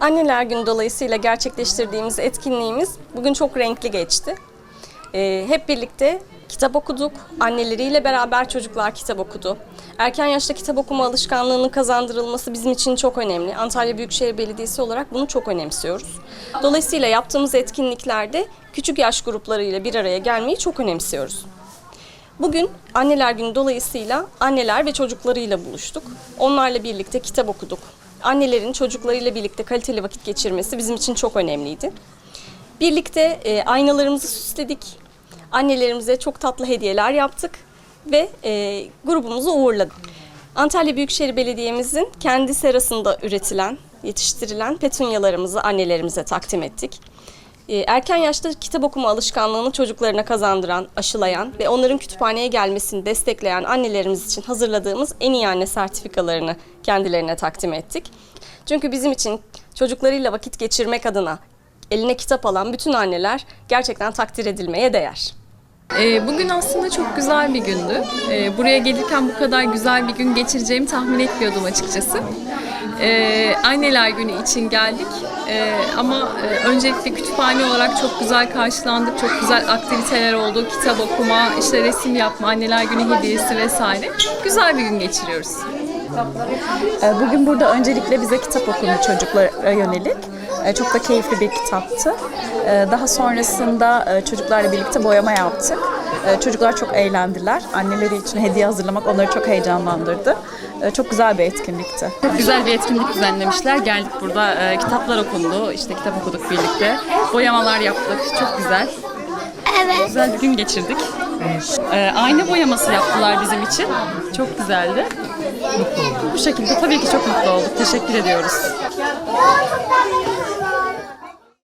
Anneler Günü dolayısıyla gerçekleştirdiğimiz etkinliğimiz bugün çok renkli geçti. Ee, hep birlikte kitap okuduk. Anneleriyle beraber çocuklar kitap okudu. Erken yaşta kitap okuma alışkanlığının kazandırılması bizim için çok önemli. Antalya Büyükşehir Belediyesi olarak bunu çok önemsiyoruz. Dolayısıyla yaptığımız etkinliklerde küçük yaş gruplarıyla bir araya gelmeyi çok önemsiyoruz. Bugün Anneler Günü dolayısıyla anneler ve çocuklarıyla buluştuk. Onlarla birlikte kitap okuduk. Annelerin çocuklarıyla birlikte kaliteli vakit geçirmesi bizim için çok önemliydi. Birlikte e, aynalarımızı süsledik. Annelerimize çok tatlı hediyeler yaptık ve e, grubumuzu uğurladık. Antalya Büyükşehir Belediye'mizin kendi serasında üretilen, yetiştirilen petunyalarımızı annelerimize takdim ettik. E, Erken yaşta kitap okuma alışkanlığını çocuklarına kazandıran, aşılayan ve onların kütüphaneye gelmesini destekleyen annelerimiz için hazırladığımız en iyi anne sertifikalarını kendilerine takdim ettik. Çünkü bizim için çocuklarıyla vakit geçirmek adına eline kitap alan bütün anneler gerçekten takdir edilmeye değer. Ee, Bugün aslında çok güzel bir gündü. Ee, Buraya gelirken bu kadar güzel bir gün geçireceğimi tahmin etmiyordum açıkçası. Ee, Anneler Günü için geldik ama e, öncelikle kütüphane olarak çok güzel karşılandık. Çok güzel aktiviteler oldu. Kitap okuma, işte resim yapma, Anneler Günü hediyesi vesaire. Güzel bir gün geçiriyoruz. Bugün burada öncelikle bize kitap okundu çocuklara yönelik. Ee, Çok da keyifli bir kitaptı. Ee, Daha sonrasında e, çocuklarla birlikte boyama yaptık. Çocuklar çok eğlendiler. Anneleri için hediye hazırlamak onları çok heyecanlandırdı. Çok güzel bir etkinlikti. Güzel bir etkinlik düzenlemişler. Geldik burada e, kitaplar okundu. İşte kitap okuduk birlikte. Boyamalar yaptık. Çok güzel. Evet. Güzel bir gün geçirdik. Ee, ayna boyaması yaptılar bizim için. Çok güzeldi. Mutlu olduk. Bu şekilde tabii ki çok mutlu olduk. Teşekkür ediyoruz.